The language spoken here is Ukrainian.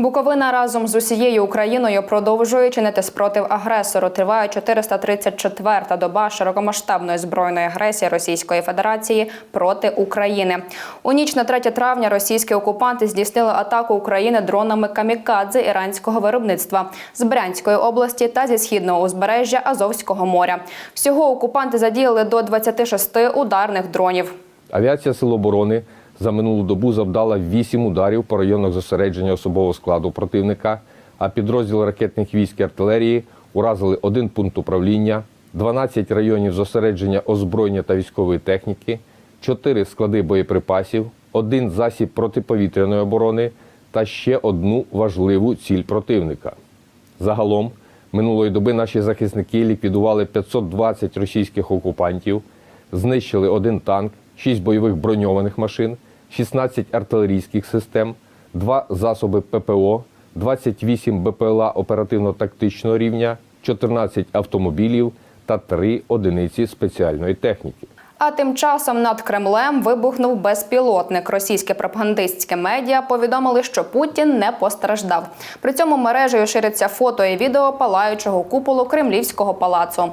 Буковина разом з усією Україною продовжує чинити спротив агресору. Триває 434-та доба широкомасштабної збройної агресії Російської Федерації проти України. У ніч на 3 травня російські окупанти здійснили атаку України дронами камікадзе іранського виробництва з Брянської області та зі східного узбережжя Азовського моря. Всього окупанти задіяли до 26 ударних дронів. Авіація Сил оборони за минулу добу завдала 8 ударів по районах зосередження особового складу противника, а підрозділ ракетних військ і артилерії уразили один пункт управління, 12 районів зосередження озброєння та військової техніки, 4 склади боєприпасів, один засіб протиповітряної оборони та ще одну важливу ціль противника. Загалом минулої доби наші захисники ліквідували 520 російських окупантів, знищили один танк, 6 бойових броньованих машин, 16 артилерійських систем, 2 засоби ППО, 28 БПЛА оперативно-тактичного рівня, 14 автомобілів та 3 одиниці спеціальної техніки. А тим часом над Кремлем вибухнув безпілотник. Російське пропагандистське медіа повідомили, що Путін не постраждав. При цьому мережею шириться фото і відео палаючого куполу Кремлівського палацу.